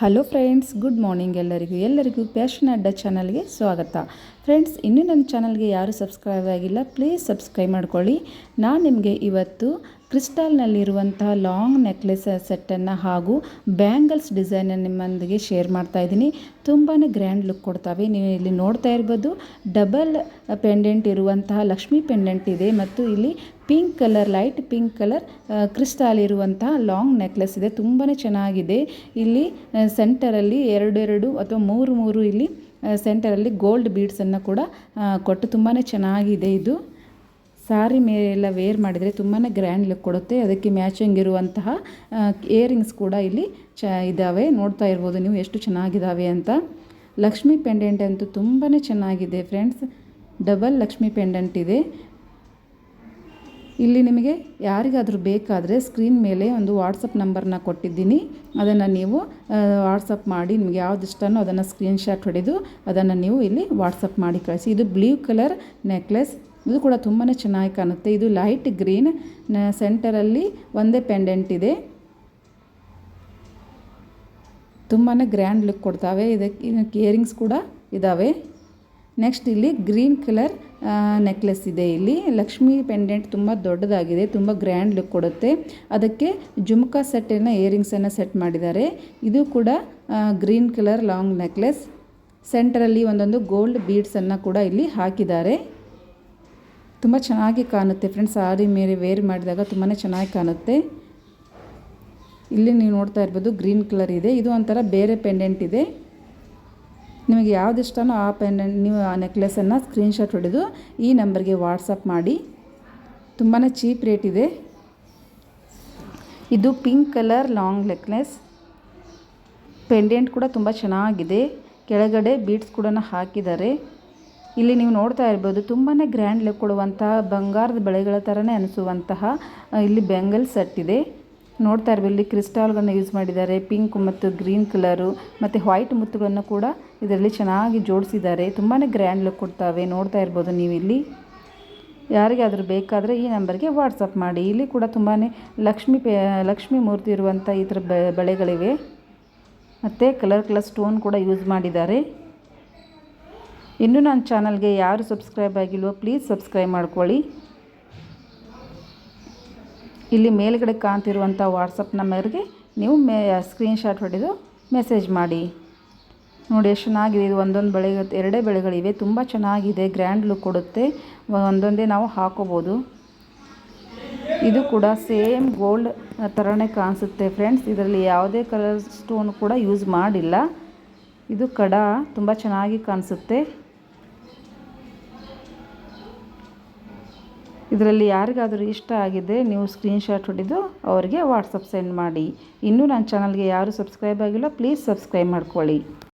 Hello friends good morning ಎಲ್ಲರಿಗೂ. ಎಲ್ಲರಿಗೂ passion ಅಡ್ಡ ಚಾನಲ್ಗೆ ಸ್ವಾಗತ. ಫ್ರೆಂಡ್ಸ್ ಇನ್ನೂ ನನ್ನ ಚಾನಲ್ಗೆ ಯಾರು ಸಬ್ಸ್ಕ್ರೈಬ್ ಆಗಿಲ್ಲ ಪ್ಲೀಸ್ ಸಬ್ಸ್ಕ್ರೈಬ್ ಮಾಡ್ಕೊಳ್ಳಿ. ನಾನು ನಿಮಗೆ ಇವತ್ತು ಕ್ರಿಸ್ಟಲ್ನಲ್ಲಿರುವಂತಹ ಲಾಂಗ್ ನೆಕ್ಲೆಸ್ ಸೆಟ್ಟನ್ನು ಹಾಗೂ ಬ್ಯಾಂಗಲ್ಸ್ ಡಿಸೈನನ್ನು ನಿಮ್ಮೊಂದಿಗೆ ಶೇರ್ ಮಾಡ್ತಾ ಇದ್ದೀನಿ. ತುಂಬಾ ಗ್ರ್ಯಾಂಡ್ ಲುಕ್ ಕೊಡ್ತಾವೆ. ನೀವು ಇಲ್ಲಿ ನೋಡ್ತಾ ಇರ್ಬೋದು ಡಬಲ್ ಪೆಂಡೆಂಟ್ ಇರುವಂತಹ ಲಕ್ಷ್ಮಿ ಪೆಂಡೆಂಟ್ ಇದೆ ಮತ್ತು ಇಲ್ಲಿ pink colour light pink colour crystal ಇರುವಂತಹ ಲಾಂಗ್ ನೆಕ್ಲೆಸ್ ಇದೆ. ತುಂಬಾ ಚೆನ್ನಾಗಿದೆ. ಇಲ್ಲಿ ಸೆಂಟರಲ್ಲಿ ಎರಡೆರಡು ಅಥವಾ ಮೂರು ಮೂರು ಇಲ್ಲಿ ಸೆಂಟರಲ್ಲಿ ಗೋಲ್ಡ್ ಬೀಡ್ಸನ್ನು ಕೂಡ ಕೊಟ್ಟು ತುಂಬಾ ಚೆನ್ನಾಗಿದೆ ಇದು. ಸಾರಿ ಮೇಲೆಲ್ಲ ವೇರ್ ಮಾಡಿದರೆ ತುಂಬಾ ಗ್ರ್ಯಾಂಡ್ ಲುಕ್ ಕೊಡುತ್ತೆ. ಅದಕ್ಕೆ ಮ್ಯಾಚಿಂಗ್ ಇರುವಂತಹ ಇಯರಿಂಗ್ಸ್ ಕೂಡ ಇಲ್ಲಿ ಚ ಇದ್ದಾವೆ ನೋಡ್ತಾ ಇರ್ಬೋದು ನೀವು ಎಷ್ಟು ಚೆನ್ನಾಗಿದ್ದಾವೆ ಅಂತ. ಲಕ್ಷ್ಮಿ ಪೆಂಡೆಂಟ್ ಅಂತೂ ತುಂಬಾ ಚೆನ್ನಾಗಿದೆ ಫ್ರೆಂಡ್ಸ್ ಡಬಲ್ ಲಕ್ಷ್ಮಿ ಪೆಂಡೆಂಟ್ ಇದೆ. ಇಲ್ಲಿ ನಿಮಗೆ ಯಾರಿಗಾದರೂ ಬೇಕಾದರೆ ಸ್ಕ್ರೀನ್ ಮೇಲೆ ಒಂದು ವಾಟ್ಸಪ್ ನಂಬರ್ನ ಕೊಟ್ಟಿದ್ದೀನಿ. ಅದನ್ನು ನೀವು ವಾಟ್ಸಪ್ ಮಾಡಿ ನಿಮಗೆ ಯಾವ್ದು ಇಷ್ಟನೋ ಅದನ್ನು ಸ್ಕ್ರೀನ್ಶಾಟ್ ಹೊಡೆದು ಅದನ್ನು ನೀವು ಇಲ್ಲಿ ವಾಟ್ಸಪ್ ಮಾಡಿ ಕಳಿಸಿ. ಇದು ಬ್ಲೂ ಕಲರ್ ನೆಕ್ಲೆಸ್ ಇದು ಕೂಡ ತುಂಬಾ ಚೆನ್ನಾಗಿ ಕಾಣುತ್ತೆ. ಇದು ಲೈಟ್ ಗ್ರೀನ್ ಸೆಂಟರಲ್ಲಿ ಒಂದೇ ಪೆಂಡೆಂಟ್ ಇದೆ. ತುಂಬಾ ಗ್ರ್ಯಾಂಡ್ ಲುಕ್ ಕೊಡ್ತಾವೆ. ಇದಕ್ಕೆ ಇಯರಿಂಗ್ಸ್ ಕೂಡ ಇದ್ದಾವೆ ನೆಕ್ಸ್ಟ್ ಇಲ್ಲಿ ಗ್ರೀನ್ ಕಲರ್ ನೆಕ್ಲೆಸ್ ಇದೆ ಇಲ್ಲಿ. ಲಕ್ಷ್ಮಿ ಪೆಂಡೆಂಟ್ ತುಂಬ ದೊಡ್ಡದಾಗಿದೆ, ತುಂಬ ಗ್ರ್ಯಾಂಡ್ ಲುಕ್ ಕೊಡುತ್ತೆ. ಅದಕ್ಕೆ ಜುಮ್ಕಾ ಸೆಟ್ಟನ್ನು ಇಯರಿಂಗ್ಸನ್ನು ಸೆಟ್ ಮಾಡಿದ್ದಾರೆ. ಇದು ಕೂಡ ಗ್ರೀನ್ ಕಲರ್ ಲಾಂಗ್ ನೆಕ್ಲೆಸ್ ಸೆಂಟ್ರಲ್ಲಿ ಒಂದೊಂದು ಗೋಲ್ಡ್ ಬೀಡ್ಸನ್ನು ಕೂಡ ಇಲ್ಲಿ ಹಾಕಿದ್ದಾರೆ. ತುಂಬ ಚೆನ್ನಾಗಿ ಕಾಣುತ್ತೆ ಫ್ರೆಂಡ್ಸ್ ಸಾರಿ ಮೇಲೆ ವೇರ್ ಮಾಡಿದಾಗ ತುಂಬಾ ಚೆನ್ನಾಗಿ ಕಾಣುತ್ತೆ. ಇಲ್ಲಿ ನೀವು ನೋಡ್ತಾ ಇರ್ಬೋದು ಗ್ರೀನ್ ಕಲರ್ ಇದೆ. ಇದು ಒಂಥರ ಬೇರೆ ಪೆಂಡೆಂಟ್ ಇದೆ. ನಿಮಗೆ ಯಾವ್ದು ಇಷ್ಟನೋ ಆ ಪೆನ್ ನೀವು ಆ ನೆಕ್ಲೆಸನ್ನು ಸ್ಕ್ರೀನ್ಶಾಟ್ ಹೊಡೆದು ಈ ನಂಬರ್ಗೆ ವಾಟ್ಸಪ್ ಮಾಡಿ. ತುಂಬಾ ಚೀಪ್ ರೇಟ್ ಇದೆ. ಇದು pink colour long necklace. Pendant ಕೂಡ ತುಂಬ ಚೆನ್ನಾಗಿದೆ. ಕೆಳಗಡೆ ಬೀಡ್ಸ್ ಕೂಡ ಹಾಕಿದ್ದಾರೆ. ಇಲ್ಲಿ ನೀವು ನೋಡ್ತಾ ಇರ್ಬೋದು ತುಂಬಾ ಗ್ರ್ಯಾಂಡ್ ಲುಕ್ ಕೊಡುವಂತಹ ಬಂಗಾರದ ಬೆಳೆಗಳ ಥರನೇ ಅನಿಸುವಂತಹ ಇಲ್ಲಿ ಬೆಂಗಲ್ ಸೆಟ್ ಇದೆ. ನೋಡ್ತಾ ಇರ್ಬೋದು, ಇಲ್ಲಿ ಕ್ರಿಸ್ಟಾಲ್ಗಳನ್ನು ಯೂಸ್ ಮಾಡಿದ್ದಾರೆ. ಪಿಂಕ್ ಮತ್ತು ಗ್ರೀನ್ ಕಲರು, ಮತ್ತು ವೈಟ್ ಮುತ್ತುಗಳನ್ನು ಕೂಡ ಇದರಲ್ಲಿ ಚೆನ್ನಾಗಿ ಜೋಡಿಸಿದ್ದಾರೆ. ತುಂಬಾ ಗ್ರ್ಯಾಂಡ್ ಲುಕ್ ಕೊಡ್ತಾವೆ. ನೋಡ್ತಾ ಇರ್ಬೋದು ನೀವು ಇಲ್ಲಿ. ಯಾರಿಗಾದರೂ ಬೇಕಾದರೆ ಈ ನಂಬರ್ಗೆ ವಾಟ್ಸಪ್ ಮಾಡಿ. ಇಲ್ಲಿ ಕೂಡ ತುಂಬಾ ಲಕ್ಷ್ಮಿ ಪೇ, ಲಕ್ಷ್ಮಿ ಮೂರ್ತಿ ಇರುವಂಥ ಈ ಥರ ಬಳೆಗಳಿವೆ. ಮತ್ತು ಕಲರ್ ಕಲರ್ ಸ್ಟೋನ್ ಕೂಡ ಯೂಸ್ ಮಾಡಿದ್ದಾರೆ. ಇನ್ನೂ ನನ್ನ ಚಾನಲ್ಗೆ ಯಾರು ಸಬ್ಸ್ಕ್ರೈಬ್ ಆಗಿಲ್ವೋ ಪ್ಲೀಸ್ ಸಬ್ಸ್ಕ್ರೈಬ್ ಮಾಡ್ಕೊಳ್ಳಿ. ಇಲ್ಲಿ ಮೇಲ್ಗಡೆ ಕಾಣ್ತಿರುವಂಥ ವಾಟ್ಸಪ್ ನಂಬರ್ಗೆ ನೀವು ಮೇ ಸ್ಕ್ರೀನ್ಶಾಟ್ ಹೊಡೆದು ಮೆಸೇಜ್ ಮಾಡಿ. ನೋಡಿ ಎಷ್ಟು ಚೆನ್ನಾಗಿದೆ. ಇದು ಒಂದೊಂದು ಬೆಳೆ, ಎರಡೇ ಬೆಳೆಗಳಿವೆ. ತುಂಬ ಚೆನ್ನಾಗಿದೆ. ಗ್ರ್ಯಾಂಡ್ ಲುಕ್ ಕೊಡುತ್ತೆ. ಒಂದೊಂದೇ ನಾವು ಹಾಕೋಬೋದು. ಇದು ಕೂಡ ಸೇಮ್ ಗೋಲ್ಡ್ ಥರನೇ ಕಾಣಿಸುತ್ತೆ ಫ್ರೆಂಡ್ಸ್ ಇದರಲ್ಲಿ ಯಾವುದೇ ಕಲರ್ ಸ್ಟೋನ್ ಕೂಡ ಯೂಸ್ ಮಾಡಿಲ್ಲ. ಇದು ಕಡ ತುಂಬ ಚೆನ್ನಾಗಿ ಕಾಣಿಸುತ್ತೆ. ಇದರಲ್ಲಿ ಯಾರಿಗಾದರೂ ಇಷ್ಟ ಆಗಿದೆ, ನೀವು ಸ್ಕ್ರೀನ್ಶಾಟ್ ಹೊಡೆದು ಅವರಿಗೆ ವಾಟ್ಸಪ್ ಸೆಂಡ್ ಮಾಡಿ. ಇನ್ನೂ ನನ್ನ ಚಾನಲ್ಗೆ ಯಾರು ಸಬ್ಸ್ಕ್ರೈಬ್ ಆಗಿಲ್ಲ ಪ್ಲೀಸ್ ಸಬ್ಸ್ಕ್ರೈಬ್ ಮಾಡ್ಕೊಳ್ಳಿ.